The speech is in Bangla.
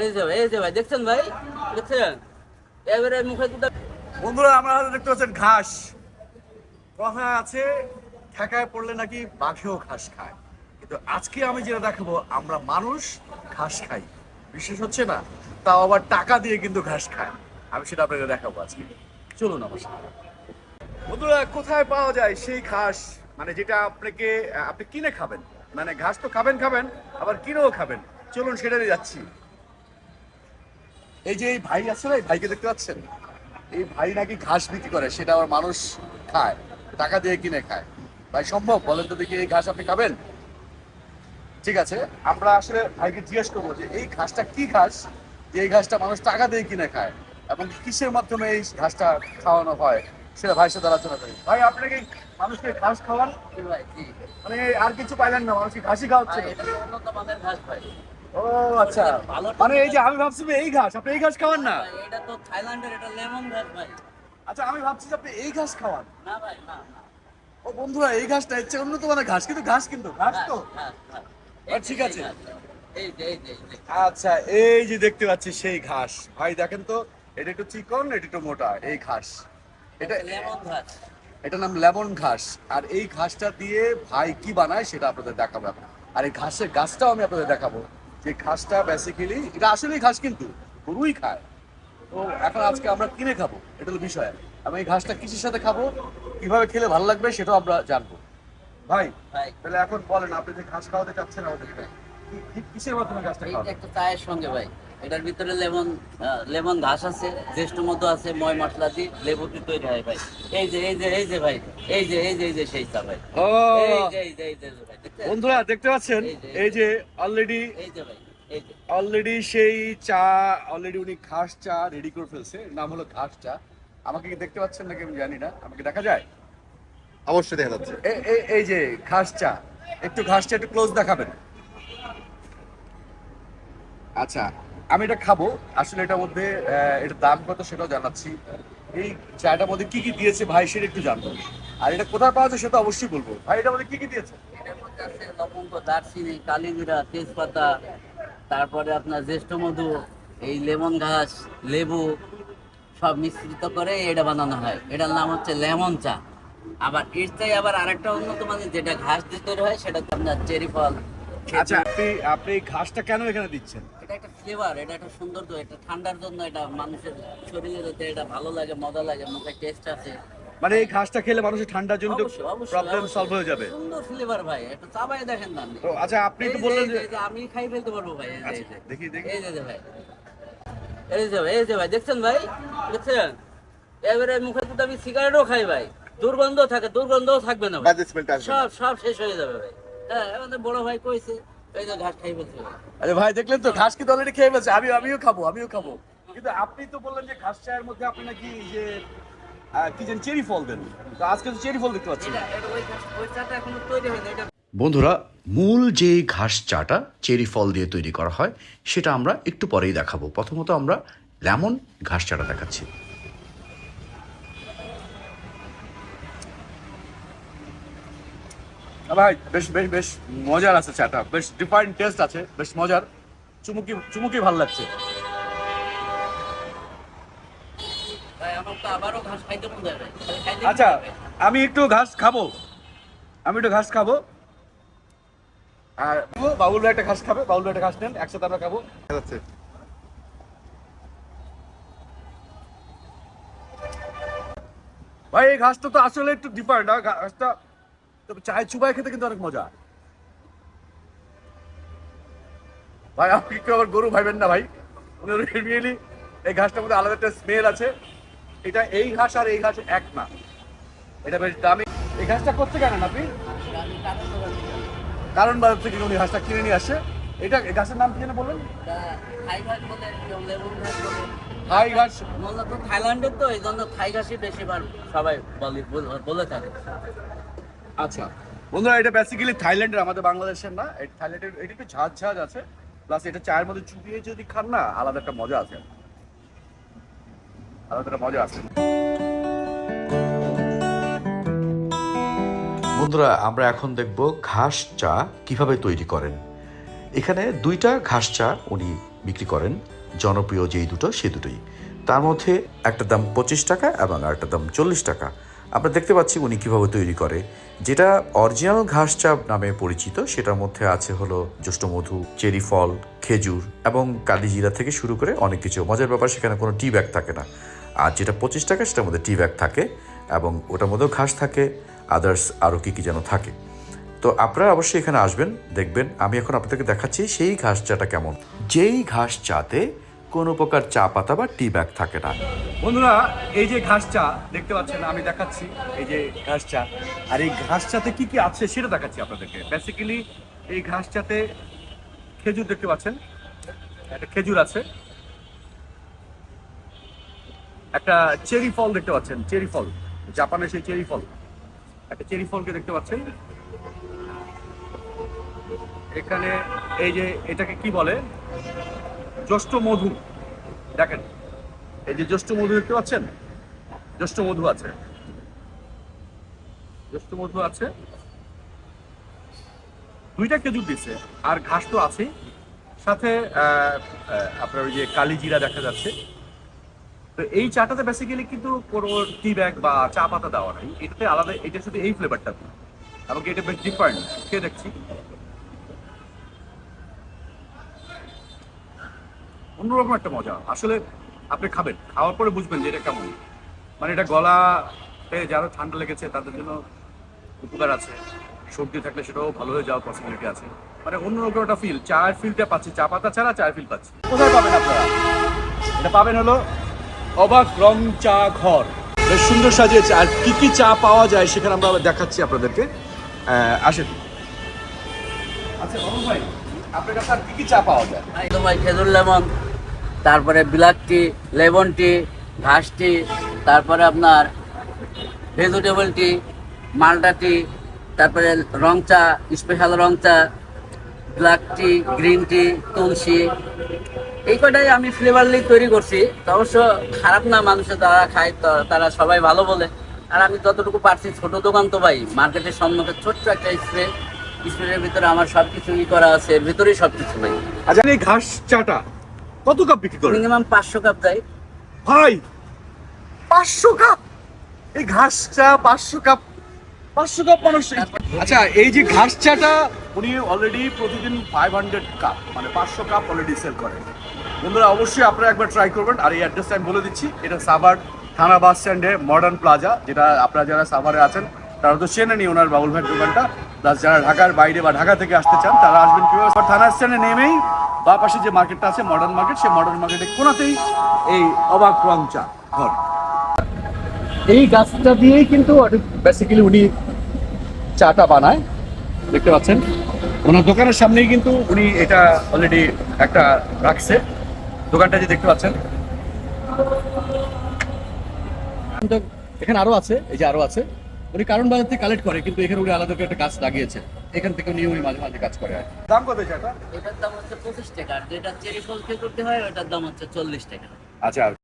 এই যে ভাই, এই যে ভাই, দেখছেন ভাই? দেখছেন? এবারে মুখে বন্ধুরা, আমরা দেখতে পাচ্ছেন ঘাস। কথা আছে, ঠেকায় পড়লে নাকি বাঘেও ঘাস খায়। কিন্তু আজকে আমি যেটা দেখাবো, আমরা মানুষ ঘাস খাই। বিশেষ হচ্ছে না, তাও আবার টাকা দিয়ে কিন্তু ঘাস খায়। আমি সেটা আপনাদের দেখাবো আজকে। চলুন আমার বন্ধুরা, কোথায় পাওয়া যায় সেই ঘাস? মানে যেটা আপনাকে, আপনি কিনে খাবেন। মানে ঘাস তো খাবেন খাবেন, আবার কিনেও খাবেন। চলুন সেটা নিয়ে যাচ্ছি। এই যে এই ভাই আছে না এই ভাইকে দেখতে পাচ্ছেন? এই ভাই নাকি ঘাস বিক্রি করে সেটা আবার মানুষ খায় টাকা দিয়ে কিনে খায়। ভাই সম্ভব? বলেন তো দেখি এই ঘাস আপনি খাবেন? ঠিক আছে আমরা আসলে ভাইকে জিজ্ঞেস করব যে এই ঘাসটা কি ঘাস? যে এই ঘাসটা মানুষ টাকা দিয়ে কিনে খায় এবং কিসের মাধ্যমে এই ঘাসটা খাওয়ানো হয় সেটা ভাই সাথে আলোচনা করি। ভাই আপনাকে মানুষকে ঘাস খাওয়ান? মানে আর কিছু পাইলেন না মানুষকে ঘাসই খাওয়াচ্ছে ঘাস ভাই। ও আচ্ছা। মানে এই যে আমি ভাবছি এই ঘাস আপনি এই ঘাস খাওয়ান না? এটা তো থাইল্যান্ডের এটা লেমন ঘাস ভাই। আচ্ছা আমি ভাবছি যে আপনি এই ঘাস খাওয়ান। না ভাই না ও বন্ধুরা এই ঘাসটা উন্নত মানের ঘাস কিন্তু ঘাস কিন্তু ঘাস তো। ঠিক আছে। আচ্ছা এই যে দেখতে পাচ্ছি সেই ঘাস। ভাই দেখেন তো এটা একটু চিকন এটা একটু মোটা এই ঘাস। এটা লেমন ঘাস। এটার নাম লেমন ঘাস। আর এই ঘাসটা দিয়ে ভাই কি বানায় সেটা আপনাদের দেখাবো আর এই ঘাসের গাছটাও আমি আপনাদের দেখাবো। যে ঘাসটা বেসিক্যালি এটা আসলেই ঘাস কিন্তু গরুই খায়। তো এখন আজকে আমরা কিনে খাব এটা হলো বিষয়। আমি এই ঘাসটা কিসের সাথে খাব কীভাবে খেলে ভালো লাগবে সেটাও আমরা জানব। ভাই তাহলে এখন বলেন আপনি যে ঘাস খাওয়াতে চাচ্ছেন আমাদেরকে কি- কিসের মাধ্যমে ঘাসটা এই একটা চায়ের সঙ্গে ভাই এটার ভিতরে লেমন লেমন ঘাস আছে জ্যেষ্ঠ মতো আছে ময় মশলা দিয়ে লেবু দিয়ে তৈরি হয় ভাই। এই যে এই যে এই যে ভাই এই যে এই যে এই যে সেই চা ভাই। এই যে এই যে এই যে ভাই? বন্ধুরা দেখতে পাচ্ছেন? এই যে- অলরেডি অলরেডি সেই চা অলরেডি উনি ঘাস চা রেডি করে ফেলছে। নাম হলো ঘাস চা। আমাকে কি দেখতে পাচ্ছেন নাকি আমি জানি না। আমাকে দেখা যায়? অবশ্যই দেখা যাচ্ছে। এ- এ- এই যে ঘাস চা। একটু ঘাস চা একটু ক্লোজ দেখাবেন। আচ্ছা আমি এটা খাব। আসলে এটার মধ্যে আহ, এটার দাম কত সেটাও জানাচ্ছি। এই চাটার মধ্যে কি কি দিয়েছে ভাই সেটা একটু জানব। আর এটা কোথায় পাওয়া যায় সেটা অবশ্যই বলব। ভাই এটা মধ্যে কি কি দিয়েছে? লবঙ্গ, দারচিনি, কালিজিরা, তেজপাতা, তারপরে আপনার জ্যেষ্ঠ মধু, এই লেমন ঘাস, লেবু, সব মিশ্রিত করে এটা বানানো হয়। এটার নাম হচ্ছে লেমন চা। আবার এর চাই আবার আরেকটা উন্নত মানের যেটা ঘাস দিয়ে তৈরি হয় সেটা হচ্ছে আপনার চেরি ফল আচ্ছা। আপনি আপনি ঘাসটা কেন এখানে দিচ্ছেন? এটা একটা ফ্লেভার এটা একটা সৌন্দর্য এটা ঠান্ডার জন্য এটা মানুষের শরীরে যাতে এটা ভালো লাগে মজা লাগে মুখে টেস্ট আছে। মানে এই ঘাসটা খেলে মানুষের ঠান্ডার জন্য প্রবলেম সলভ হয়ে যাবে। সুন্দর ফ্লেভার ভাই এটা চাবাই দেখেন না তো আচ্ছা আপনি তো বললেন যে আমি খাই ফেলতে পারব ভাই এই যে, আচ্ছা, দেখি, দেখি। এই যে, ভাই। এই যে ভাই এই যে ভাই দেখছেন ভাই? দেখছেন? এবারে মুখে তো আমি সিগারেটও খাই ভাই। দুর্গন্ধ থাকে দুর্গন্ধও থাকবে না। সব সব শেষ হয়ে যাবে ভাই। হ্যাঁ আমাদের বড় ভাই কইছে এই যে ঘাস খাই ফেলছে আরে ভাই দেখলেন তো ঘাস কিন্তু অলরেডি খেয়ে ফেলছে? আমি আমিও খাব আমিও খাব। কিন্তু আপনি তো বললেন যে ঘাস চায়ের মধ্যে আপনি নাকি যে কি যেন চেরি ফল দেন। তো আজকে তো চেরি ফল দেখতে পাচ্ছি এটা বন্ধুরা মূল যে ঘাস চাটা চেরি ফল দিয়ে তৈরি করা হয় সেটা আমরা একটু পরেই দেখাবো। প্রথমত আমরা লেমন ঘাস চাটা দেখাচ্ছি। ভাই বেশ বেশ বেশ মজার আছে চাটা বেশ ডিফারেন্ট টেস্ট আছে বেশ মজার। চুমুকি চুমুকি ভালো লাগছে। আচ্ছা আমি একটু ঘাস খাব। আমি একটু ঘাস খাব। আর বাবুল ভাই একটা ঘাস খাবে বাবুল ভাই একটা ঘাস নেন একসাথে আমরা খাব। দেখা ভাই এই ঘাসটা তো আসলে একটু ডিফারেন্ট আর ঘাসটা তবে চায় চুবাই খেতে কিন্তু অনেক মজা। ভাই আপনি একটু আবার গরু ভাইবেন না ভাই। রিয়েলি এই ঘাসটার মধ্যে আলাদা একটা স্মেল আছে। এটা এই ঘাস আর এই ঘাস এক না। এটা বেশ দামি। এই ঘাসটা করতে কেন আপনি? কারণ বাজার থেকে উনি ঘাসটা কিনে নিয়ে আসে। এটা এই ঘাসের নাম কি যেন বললেন? তা থাই ঘাস বলে কেউ লেবুর ঘাস বলে। হাই ঘাস। মূলত থাইল্যান্ডের তো এই জন্য থাই ঘাসই বেশি বেশিবার সবাই বলে- বলে থাকে। আচ্ছা। বন্ধুরা এটা বেসিক্যালি থাইল্যান্ডের আমাদের বাংলাদেশের না এটা থাইল্যান্ডের এটা একটু ঝাঁঝ ঝাঁঝ আছে প্লাস এটা চায়ের মধ্যে চুপিয়ে যদি খান না আলাদা একটা মজা আছে। আলাদা একটা মজা আছে। বন্ধুরা আমরা এখন দেখব ঘাস চা কীভাবে তৈরি করেন। এখানে দুইটা ঘাস চা উনি বিক্রি করেন জনপ্রিয় যেই দুটো সে দুটোই। তার মধ্যে একটা দাম পঁচিশ টাকা এবং আরেকটা দাম চল্লিশ টাকা। আমরা দেখতে পাচ্ছি উনি কীভাবে তৈরি করে। যেটা অরিজিনাল ঘাস চাপ নামে পরিচিত, সেটার মধ্যে আছে হলো জ্যৈষ্ঠমধু চেরি ফল, খেজুর এবং কালিজিরা থেকে শুরু করে অনেক কিছু। মজার ব্যাপার, সেখানে কোনো টি ব্যাগ থাকে না। আর যেটা পঁচিশ টাকা, সেটার মধ্যে টি ব্যাগ থাকে এবং ওটার মধ্যেও ঘাস থাকে আদার্স আরও কী কী যেন থাকে। তো আপনারা অবশ্যই এখানে আসবেন, দেখবেন। আমি এখন আপনাদেরকে দেখাচ্ছি সেই ঘাস চাটা কেমন। যেই ঘাস চাতে কোনো প্রকার চা পাতা বা টি ব্যাগ থাকে না। বন্ধুরা, এই যে ঘাস চা, দেখতে পাচ্ছেন, আমি দেখাচ্ছি এই যে ঘাস চা। আর এই ঘাস চাতে কি কি আছে সেটা দেখাচ্ছি আপনাদেরকে। বেসিক্যালি এই ঘাস চাতে খেজুর দেখতে পাচ্ছেন। একটা খেজুর আছে। একটা চেরি ফল দেখতে পাচ্ছেন, চেরি ফল। জাপানের সেই চেরি ফল। একটা চেরি ফলকে দেখতে পাচ্ছেন। এখানে এই যে এটাকে কি বলে? জ্যৈষ্ঠ মধু। দেখেন, এই যে জ্যৈষ্ঠ মধু দেখতে পাচ্ছেন? জ্যৈষ্ঠ মধু আছে। জ্যৈষ্ঠ মধু আছে। দুইটা খেজুর দিচ্ছে, আর ঘাস তো আছেই। সাথে আপনার ওই যে কালি জিরা দেখা যাচ্ছে। তো এই চাটাতে বেসিক্যালি কিন্তু কোনো টি ব্যাগ বা চা পাতা দেওয়া নাই। এটাতে আলাদা এটা শুধু এই ফ্লেভারটা এবং এটা বেশ ডিফারেন্ট খেয়ে দেখছি। অন্যরকম একটা মজা। আসলে আপনি খাবেন, খাওয়ার পরে বুঝবেন যে এটা কেমন। মানে এটা গলাতে যারা ঠান্ডা লেগেছে, তাদের জন্য উপকার আছে। সর্দি থাকলে সেটাও ভালো হয়ে যাওয়ার পসিবিলিটি আছে। মানে অন্যরকম একটা ফিল চায়ের ফিলটা পাচ্ছি, চা পাতা ছাড়া চায়ের ফিল পাচ্ছি। কোথায় পাবেন আপনারা? এটা পাবেন হলো অবাক রং চা ঘর। বেশ সুন্দর সাজিয়েছে। আর কি কি চা পাওয়া যায় সেখানে আমরা দেখাচ্ছি আপনাদেরকে। আসেন। আচ্ছা বাবু ভাই, আপনার কাছে আর কি কি চা পাওয়া যায়? ভাই খেজুর, লেমন। তারপরে ব্ল্যাক টি, লেমন টি, ঘাস টি, তারপরে আপনার ভেজিটেবল টি, মালটা টি, তারপরে রং চা স্পেশাল রং চা ব্ল্যাক টি গ্রিন টি, তুলসী। এই কটাই আমি ফ্লেভারলি তৈরি করছি। অবশ্য খারাপ না, মানুষে তারা খায় তারা সবাই ভালো বলে। আর আমি যতটুকু পারছি, ছোট দোকান তো ভাই, মার্কেটের সম্মুখে ছোট্ট একটা স্প্রে স্প্রের ভিতরে আমার সব কিছু ই করা আছে ভিতরেই সব কিছু ভাই আচ্ছা এই ঘাস চাটা কত কাপ বিক্রি করেন? মিনিমাম পাঁচশো কাপ দেয় ভাই! পাঁচশো কাপ? এই ঘাস চা পাঁচশো কাপ পাঁচশো কাপ মানুষ আচ্ছা এই যে ঘাস চাটা উনি অলরেডি প্রতিদিন ফাইভ হান্ড্রেড কাপ মানে পাঁচশো কাপ অলরেডি সেল করে বন্ধুরা অবশ্যই আপনারা একবার ট্রাই করবেন। আর এই অ্যাড্রেসটা আমি বলে দিচ্ছি এটা সাভার থানা বাস স্ট্যান্ডে মডার্ন প্লাজা যেটা আপনারা যারা সাভারে আছেন তারা তো চেনেনি ওনার বাবুল ভাইয়ের দোকানটা। প্লাস যারা ঢাকার বাইরে বা ঢাকা থেকে আসতে চান তারা আসবেন কীভাবে? থানা স্ট্যান্ডে নেমেই বা পাশে যে মার্কেটটা আছে মডার্ন মার্কেট সেই মডার্ন মার্কেটে কোনাতেই এই অবাক রং চা ঘর। এই গাছটা দিয়েই কিন্তু বেসিক্যালি উনি চাটা বানায়। দেখতে পাচ্ছেন? ওনার দোকানের সামনেই কিন্তু উনি এটা অলরেডি একটা রাখছে। দোকানটা যে দেখতে পাচ্ছেন। এখানে আরও আছে এই যে আরও আছে। উনি কারণ বাজার থেকে কালেক্ট করে কিন্তু এখানে উনি আলাদা করে একটা গাছ লাগিয়েছে এখান থেকে উনি মাঝে মাঝে কাজ করে দাম কত এটা এটার দাম হচ্ছে পঁচিশ টাকা আর যেটা চেরি ফল খেয়ে করতে হয় ওটার দাম হচ্ছে চল্লিশ টাকা। আচ্ছা